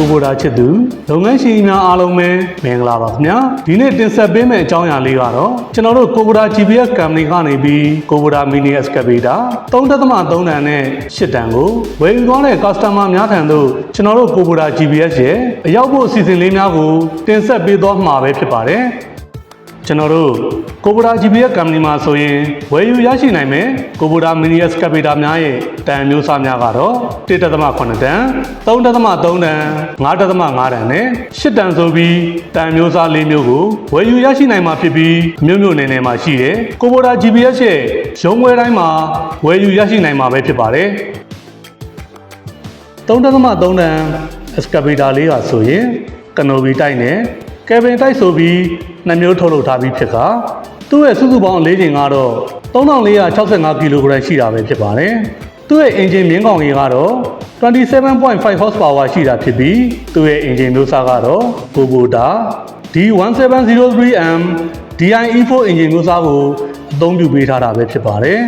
ကိုကိုတာချစ်သူလုပ်ငန်းရှင်များအားလုံးပဲမင်္ဂလာပါခင်ဗျာဒီနေ့တင်ဆက်ပေးမယ့်အကြောင်းအရာလေးကတော့ကျွန်တော်တို့ကိုကိုတာ GPS company ကနေပြီးကိုကိုတာ mini excavator 3.3တန်နဲ့8တန်ကိုဝယ်ယူသွားတဲ့ customer များထံသို့ကျွန်တော်တို့ကိုကိုတာ GPS ရဲ့အရောက်ဖို့အစီအစဉ်လေးများကိုတင်ဆက်ပေးသွားမှာပဲဖြစ်ပါတယ် ကျွန်တော်တို့ကိုဗူဒါ GPS company မှာဆိုရင်ဝယ်ယူရရှိနိုင်မယ်ကိုဗူဒါ mini excavator များရဲ့တန်မျိုးစားများကတော့1.8တန်3.3တန်5.5တန်နဲ့8တန်ဆိုပြီးတန်မျိုးစား၄မျိုးကိုဝယ်ယူရရှိနိုင်မှာဖြစ်ပြီးမြို့မြို့နယ်နယ်မှာရှိတဲ့ကိုဗူဒါ GPS ရဲ့ရုံးဝယ်တိုင်းမှာဝယ်ယူရရှိနိုင်မှာပဲဖြစ်ပါတယ်3.3တန် excavator လေးကဆိုရင်ကနိုဗီတိုက်နဲ့ ကယ်ဗင်တိုက်ဆိုပြီးနှစ်မျိုးထုတ်လုပ်ထားပြီးဖြစ်ကသူ့ရဲ့စုစုပေါင်းအလေးချိန်ကတော့3465ကီလိုဂရမ်ရှိတာပဲဖြစ်ပါတယ်။သူ့ရဲ့အင်ဂျင်မြင်းကောင်ကြီးကတော့27.5 horsepower ရှိတာဖြစ်ပြီးသူ့ရဲ့အင်ဂျင်မျိုးစားကတော့ Kubota D1703M DIE4 အင်ဂျင်မျိုးစားကိုအသုံးပြုပေးထားတာပဲဖြစ်ပါတယ်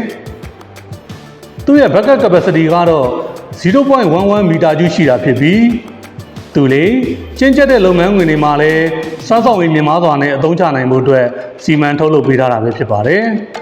။သူ့ရဲ့ backup capacity ကတော့0.11မီတာကျူးရှိတာဖြစ်ပြီး သူလေကျင်းကျက်တဲ့လုပ်ငန်းဝင်တွေမှာလည်းစွမ်းဆောင်ရည်မြင့်မားစွာနဲ့အသုံးချနိုင်မှုအတွက်စီမံထုတ်လုပ်ပေးထားတာပဲဖြစ်ပါတယ်။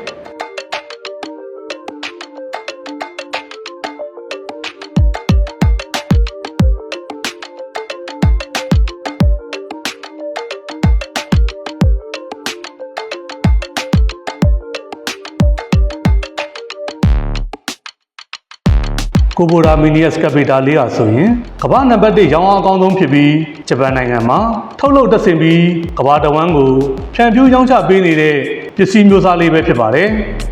ကိုဘိုရာမီနီယက်စကပီတာလေးဟာဆိုရင်ကမ္ဘာနံပါတ်1ရောင်းအားအကောင်းဆုံးဖြစ်ပြီးဂျပန်နိုင်ငံမှာထုတ်လုပ်တက်ဆင်ပြီးကမ္ဘာတဝန်းကိုဖြန့်ဖြူးရောင်းချပေးနေတဲ့ပစ္စည်းမျိုးစားလေးပဲဖြစ်ပါတယ်။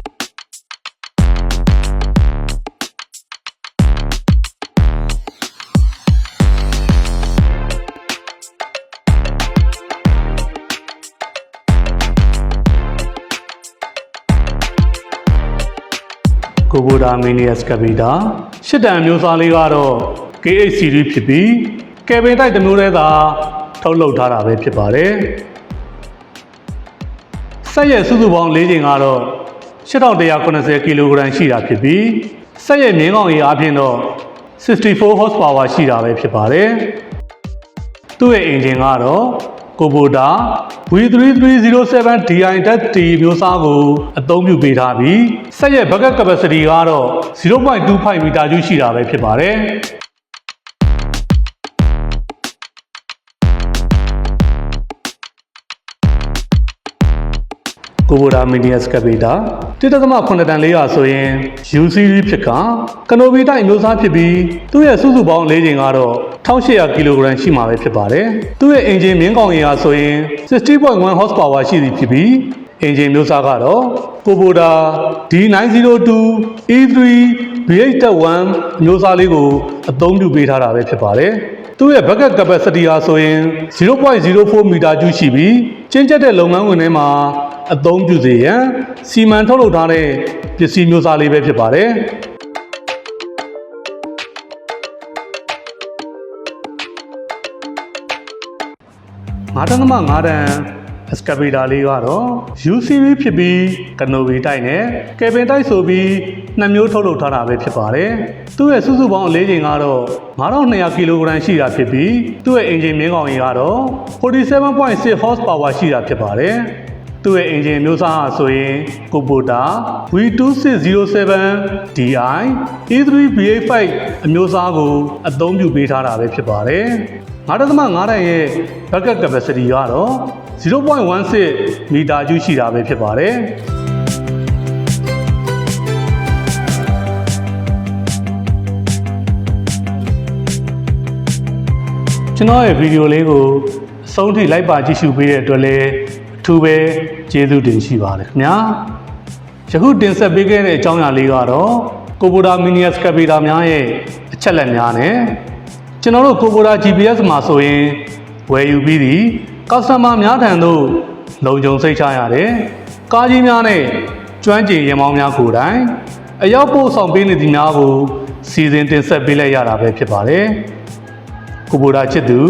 ကိုဘိုဒါမီနီယက်စကပီတာရှစ်တန်မျိုးစားလေးကတော့ KH series ဖြစ်ပြီးကယ်ဗင်တိုက်တစ်မျိုးတည်းသာထုတ်လုပ်ထားတာပဲဖြစ်ပါတယ်ဆက်ရဲ့စုစုပေါင်း၄ချိန်ကတော့8180ကီလိုဂရမ်ရှိတာဖြစ်ပြီးဆက်ရဲ့မြင်းကောင်ကြီးအပြင်တော့64 horsepower ရှိတာပဲဖြစ်ပါတယ်သူ့ရဲ့အင်ဂျင်ကတော့ ကိုဘိုတာ V3307DI-T မျိုးစားကိုအသုံးပြုပေးထားပြီးဆက်ရဲ့ backup capacity ကတော့0.25မီတာကျူးရှိတာပဲဖြစ်ပါတယ်။ ကိုဘိုဒါမီနီယက်စကပီတာ1.8တန်လေးရာဆိုရင် U series ဖြစ်ကကနိုဗီတိုက်မျိုးစားဖြစ်ပြီးသူ့ရဲ့စုစုပေါင်းလေးချိန်ကတော့1800ကီလိုဂရမ်ရှိမှာပဲဖြစ်ပါတယ်။သူ့ရဲ့အင်ဂျင်မြင်းကောင်ရည်ဟာဆိုရင်60.1 horsepower ရှိသည်ဖြစ်ပြီးအင်ဂျင်မျိုးစားကတော့ကိုဘိုဒါ D902 E3 V8.1 မျိုးစားလေးကိုအသုံးပြုပေးထားတာပဲဖြစ်ပါတယ်။သူ့ရဲ့ backup capacity ဟာဆိုရင်0.04မီတာကျူးရှိပြီးကျင်းကျက်တဲ့လုပ်ငန်းဝင်တွေမှာ အသုံးပြုစေရန်စီမံထုတ်လုပ်ထားတဲ့ပစ္စည်းမျိုးစားလေးပဲဖြစ်ပါတယ်။9တန်းသမ9တန်း excavator လေးကတော့ U series ဖြစ်ပြီးကနိုဗီတိုက်နဲ့ကယ်ဗင်တိုက်ဆိုပြီးနှစ်မျိုးထုတ်လုပ်ထားတာပဲဖြစ်ပါတယ်။သူ့ရဲ့စုစုပေါင်းအလေးချိန်ကတော့9200ကီလိုဂရမ်ရှိတာဖြစ်ပြီးသူ့ရဲ့အင်ဂျင်မြင်းကောင်ကြီးကတော့47.6 horsepower ရှိတာဖြစ်ပါတယ်။ သူ့ရဲ့အင်ဂျင်မျိုးစားဟာဆိုရင် Kubota V2607 DI E3 V85 အမျိုးအစားကိုအသုံးပြုပေးထားတာပဲဖြစ်ပါတယ်။9.5တန်ရဲ့ backup capacity ကတော့0.16မီတာကျူးရှိတာပဲဖြစ်ပါတယ်။ကျွန်တော်ရဲ့ဗီဒီယိုလေးကိုအဆုံးထိလိုက်ပါကြည့်ရှုပေးတဲ့အတွက်လည်းအထူးပဲ ကျေးဇူးတင်ရှိပါတယ်ခင်ဗျာယခုတင်ဆက်ပေးခဲ့တဲ့အကြောင်းအရာလေးကတော့ကိုဘိုဒါမီနီယက်စကပီတာများရဲ့အချက်လက်များနဲ့ကျွန်တော်တို့ကိုဘိုဒါ GPS မှာဆိုရင်ဝယ်ယူပြီးသည့် customer များထံသို့လုံခြုံစိတ်ချရတယ်ကားကြီးများနဲ့ကျွမ်းကျင်ရင်မောင်းများကိုယ်တိုင်အရောက်ပို့ဆောင်ပေးနေသည်များကိုစီစဉ်တင်ဆက်ပေးလိုက်ရတာပဲဖြစ်ပါတယ် ကိုဘိုဒါချစ်သူ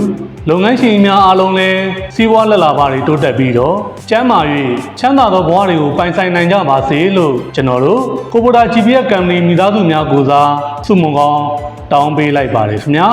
လုပ်ငန်းရှင်များအားလုံးလည်းစီးပွားလက်လာပါတွေတိုးတက်ပြီးတော့ကျန်းမာ၍ချမ်းသာသောဘဝတွေကိုပိုင်ဆိုင်နိုင်ကြပါစေလို့ကျွန်တော်တို့ကိုဘိုဒါ GPS ကံပဏီမိသားစုများကိုစားဆုမွန်ကောင်းတောင်းပေးလိုက်ပါတယ်ခင်ဗျာ